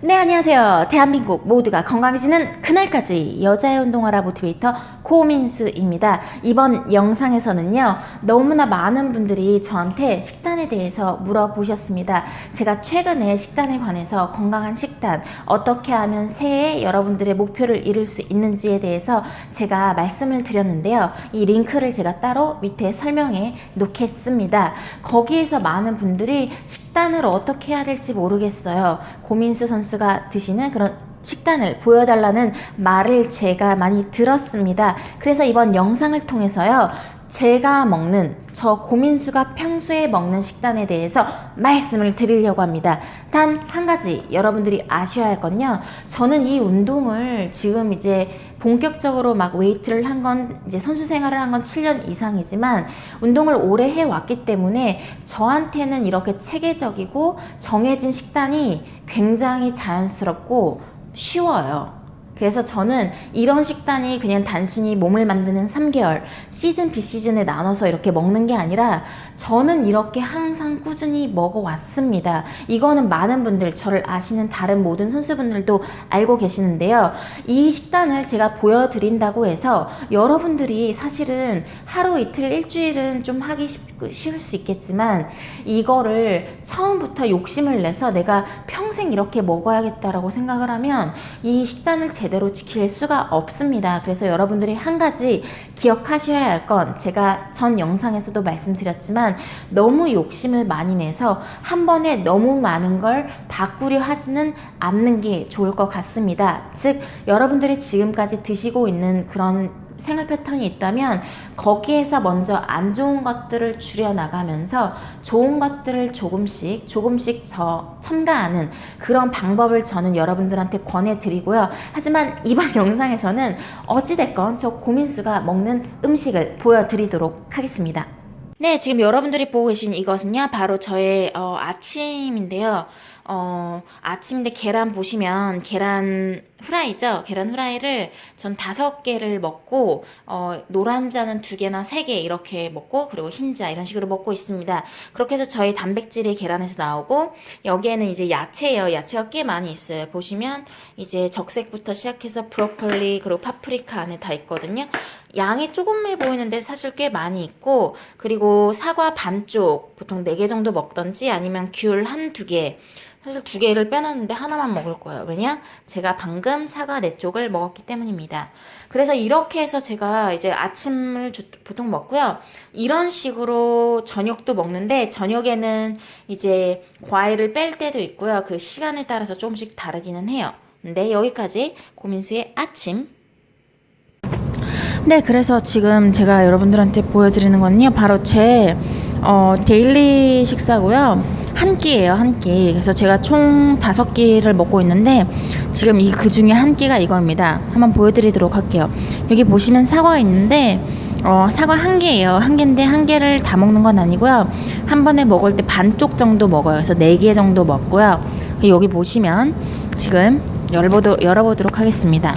네, 안녕하세요. 대한민국 모두가 건강해지는 그날까지 여자의 운동하라 모티베이터 고민수입니다. 이번 영상에서는요, 너무나 많은 분들이 저한테 식단에 대해서 물어보셨습니다. 제가 최근에 식단에 관해서 건강한 식단, 어떻게 하면 새해 여러분들의 목표를 이룰 수 있는지에 대해서 제가 말씀을 드렸는데요. 이 링크를 제가 따로 밑에 설명에 놓겠습니다. 거기에서 많은 분들이 식단을 어떻게 해야 될지 모르겠어요. 고민수 선수 가 드시는 그런 식단을 보여달라는 말을 제가 많이 들었습니다. 그래서 이번 영상을 통해서요. 제가 먹는 저 고민수가 평소에 먹는 식단에 대해서 말씀을 드리려고 합니다. 단 한 가지 여러분들이 아셔야 할 건요. 저는 이 운동을 지금 이제 본격적으로 막 웨이트를 한 건 이제 선수 생활을 한 건 7년 이상이지만 운동을 오래 해 왔기 때문에 저한테는 이렇게 체계적이고 정해진 식단이 굉장히 자연스럽고 쉬워요. 그래서 저는 이런 식단이 그냥 단순히 몸을 만드는 3개월 시즌 비시즌에 나눠서 이렇게 먹는 게 아니라 저는 이렇게 항상 꾸준히 먹어왔습니다. 이거는 많은 분들 저를 아시는 다른 모든 선수분들도 알고 계시는데요. 이 식단을 제가 보여드린다고 해서 여러분들이 사실은 하루 이틀 일주일은 좀 하기 쉽- 쉬울 수 있겠지만 이거를 처음부터 욕심을 내서 내가 평생 이렇게 먹어야겠다라고 생각을 하면 이 식단을 제 대로 지킬 수가 없습니다. 그래서 여러분들이 한 가지 기억하셔야 할 건 제가 전 영상에서도 말씀드렸지만 너무 욕심을 많이 내서 한 번에 너무 많은 걸 바꾸려 하지는 않는 게 좋을 것 같습니다. 즉, 여러분들이 지금까지 드시고 있는 그런 생활 패턴이 있다면 거기에서 먼저 안 좋은 것들을 줄여 나가면서 좋은 것들을 조금씩 조금씩 저 첨가하는 그런 방법을 저는 여러분들한테 권해 드리고요. 하지만 이번 영상에서는 어찌 됐건 저 고민수가 먹는 음식을 보여 드리도록 하겠습니다. 네, 지금 여러분들이 보고 계신 이것은요, 바로 저의 어, 아침인데요. 어, 아침인데 계란 보시면 계란 후라이죠? 계란 후라이를 전 다섯 개를 먹고, 어, 노란 자는 두 개나 세 개 이렇게 먹고, 그리고 흰자 이런 식으로 먹고 있습니다. 그렇게 해서 저희 단백질이 계란에서 나오고, 여기에는 이제 야채예요. 야채가 꽤 많이 있어요. 보시면 이제 적색부터 시작해서 브로콜리, 그리고 파프리카 안에 다 있거든요. 양이 조금해 보이는데 사실 꽤 많이 있고 그리고 사과 반쪽 보통 4개 정도 먹던지 아니면 귤 한 두 개 사실 두 개를 빼놨는데 하나만 먹을 거예요. 왜냐? 제가 방금 사과 네 쪽을 먹었기 때문입니다. 그래서 이렇게 해서 제가 이제 아침을 주- 보통 먹고요. 이런 식으로 저녁도 먹는데 저녁에는 이제 과일을 뺄 때도 있고요. 그 시간에 따라서 조금씩 다르기는 해요. 근데 여기까지 고민수의 아침 네, 그래서 지금 제가 여러분들한테 보여드리는 건요, 바로 제 어, 데일리 식사고요. 한 끼예요, 한 끼. 그래서 제가 총 다섯 끼를 먹고 있는데 지금 이 그 중에 한 끼가 이겁니다. 한번 보여드리도록 할게요. 여기 보시면 사과 있는데 어, 사과 한 개예요. 한 개인데 한 개를 다 먹는 건 아니고요. 한 번에 먹을 때 반쪽 정도 먹어요. 그래서 네 개 정도 먹고요. 여기 보시면 지금 열보도, 열어보도록 하겠습니다.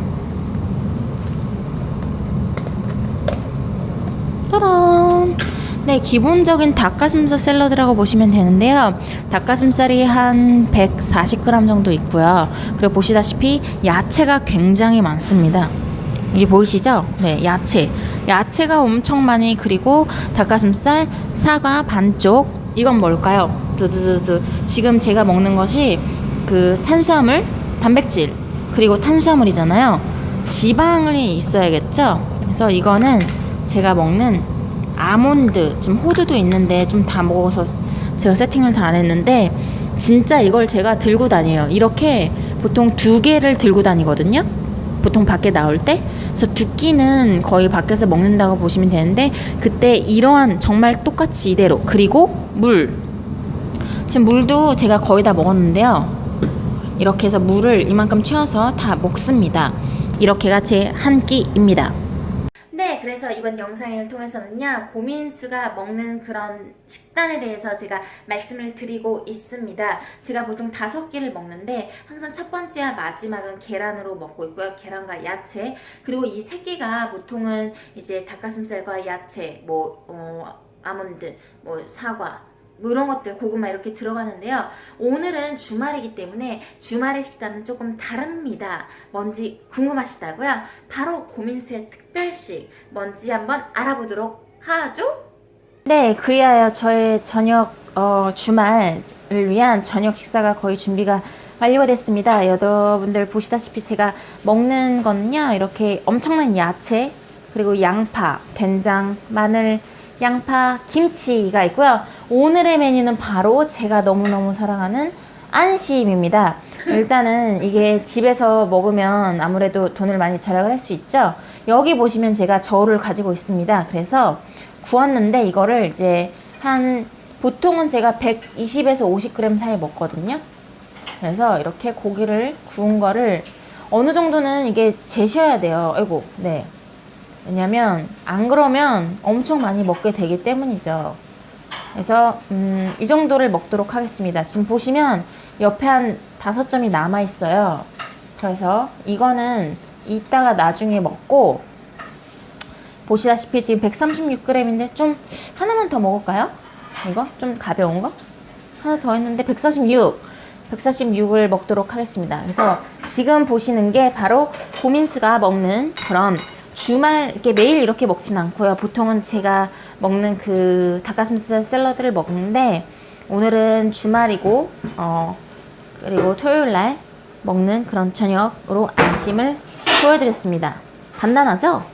짜란. 네, 기본적인 닭가슴살 샐러드라고 보시면 되는데요. 닭가슴살이 한 140g 정도 있고요. 그리고 보시다시피 야채가 굉장히 많습니다. 여기 보이시죠? 네, 야채. 야채가 엄청 많이 그리고 닭가슴살, 사과 반쪽. 이건 뭘까요? 두두두두. 지금 제가 먹는 것이 그 탄수화물, 단백질, 그리고 탄수화물이잖아요. 지방이 있어야겠죠? 그래서 이거는 제가 먹는 아몬드 지금 호두도 있는데 좀 다 먹어서 제가 세팅을 다 안 했는데 진짜 이걸 제가 들고 다녀요. 이렇게 보통 두 개를 들고 다니거든요. 보통 밖에 나올 때 그래서 두 끼는 거의 밖에서 먹는다고 보시면 되는데 그때 이러한 정말 똑같이 이대로 그리고 물 지금 물도 제가 거의 다 먹었는데요. 이렇게 해서 물을 이만큼 채워서 다 먹습니다. 이렇게가 제한 끼입니다. 네, 그래서 이번 영상을 통해서는요, 고민수가 먹는 그런 식단에 대해서 제가 말씀을 드리고 있습니다. 제가 보통 다섯 끼를 먹는데, 항상 첫 번째와 마지막은 계란으로 먹고 있고요. 계란과 야채. 그리고 이 세 끼가 보통은 이제 닭가슴살과 야채, 뭐, 어, 아몬드, 뭐, 사과, 뭐 이런 것들 고구마 이렇게 들어가는데요. 오늘은 주말이기 때문에 주말의 식단은 조금 다릅니다. 뭔지 궁금하시다고요? 바로 고민수의 특별식 뭔지 한번 알아보도록 하죠. 네, 그리하여 저의 저녁 어, 주말을 위한 저녁 식사가 거의 준비가 완료가 됐습니다. 여러분들 보시다시피 제가 먹는 거는요 이렇게 엄청난 야채 그리고 양파, 된장, 마늘, 양파, 김치가 있고요. 오늘의 메뉴는 바로 제가 너무너무 사랑하는 안심입니다. 일단은 이게 집에서 먹으면 아무래도 돈을 많이 절약을 할 수 있죠. 여기 보시면 제가 저울을 가지고 있습니다. 그래서 구웠는데 이거를 이제 한 보통은 제가 120에서 50g 사이 먹거든요. 그래서 이렇게 고기를 구운 거를 어느 정도는 이게 재셔야 돼요. 아이고, 네. 왜냐면 안 그러면 엄청 많이 먹게 되기 때문이죠. 그래서 음, 이 정도를 먹도록 하겠습니다. 지금 보시면 옆에 한 다섯 점이 남아 있어요. 그래서 이거는 이따가 나중에 먹고 보시다시피 지금 136g인데 좀 하나만 더 먹을까요? 이거 좀 가벼운 거 하나 더 했는데 146 146을 먹도록 하겠습니다. 그래서 지금 보시는 게 바로 고민수가 먹는 그런 주말 이렇게 매일 이렇게 먹진 않고요. 보통은 제가 먹는 그 닭가슴살 샐러드를 먹는데 오늘은 주말이고 어 그리고 토요일 날 먹는 그런 저녁으로 안심을 보여드렸습니다. 간단하죠?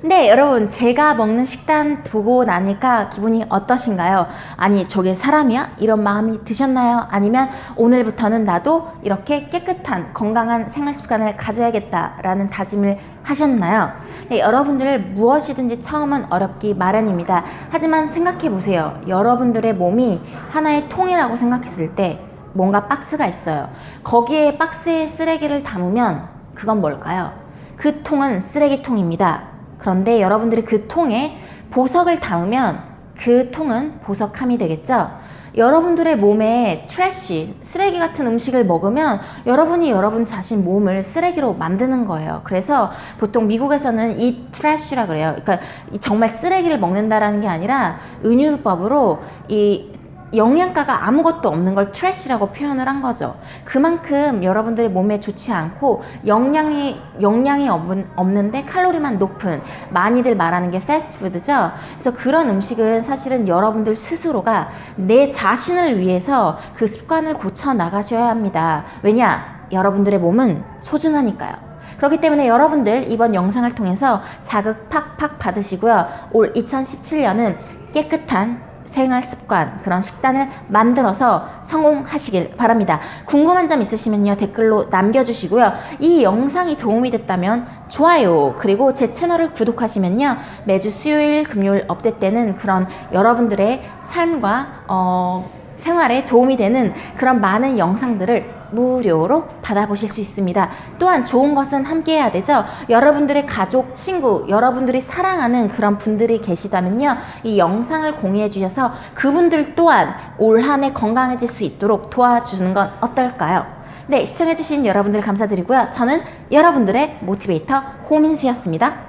네, 여러분, 제가 먹는 식단 보고 나니까 기분이 어떠신가요? 아니, 저게 사람이야? 이런 마음이 드셨나요? 아니면 오늘부터는 나도 이렇게 깨끗한 건강한 생활 습관을 가져야겠다라는 다짐을 하셨나요? 네, 여러분들 무엇이든지 처음은 어렵기 마련입니다. 하지만 생각해 보세요. 여러분들의 몸이 하나의 통이라고 생각했을 때 뭔가 박스가 있어요. 거기에 박스에 쓰레기를 담으면 그건 뭘까요? 그 통은 쓰레기통입니다. 그런데 여러분들이 그 통에 보석을 담으면 그 통은 보석함이 되겠죠? 여러분들의 몸에 트래쉬, 쓰레기 같은 음식을 먹으면 여러분이 여러분 자신 몸을 쓰레기로 만드는 거예요. 그래서 보통 미국에서는 이 트래쉬라 그래요. 그러니까 이 정말 쓰레기를 먹는다라는 게 아니라 은유법으로 이 영양가가 아무것도 없는 걸 트래시라고 표현을 한 거죠. 그만큼 여러분들의 몸에 좋지 않고 영양이 영양이 없는, 없는 데 칼로리만 높은 많이들 말하는 게 패스트푸드죠. 그래서 그런 음식은 사실은 여러분들 스스로가 내 자신을 위해서 그 습관을 고쳐 나가셔야 합니다. 왜냐? 여러분들의 몸은 소중하니까요. 그렇기 때문에 여러분들 이번 영상을 통해서 자극 팍팍 받으시고요. 올 2017년은 깨끗한 생활 습관, 그런 식단을 만들어서 성공하시길 바랍니다. 궁금한 점 있으시면요, 댓글로 남겨주시고요. 이 영상이 도움이 됐다면 좋아요, 그리고 제 채널을 구독하시면요, 매주 수요일, 금요일 업데이트되는 그런 여러분들의 삶과, 어, 생활에 도움이 되는 그런 많은 영상들을 무료로 받아보실 수 있습니다. 또한 좋은 것은 함께 해야 되죠. 여러분들의 가족, 친구, 여러분들이 사랑하는 그런 분들이 계시다면요. 이 영상을 공유해 주셔서 그분들 또한 올 한 해 건강해질 수 있도록 도와주는 건 어떨까요? 네, 시청해주신 여러분들 감사드리고요. 저는 여러분들의 모티베이터 호민수였습니다.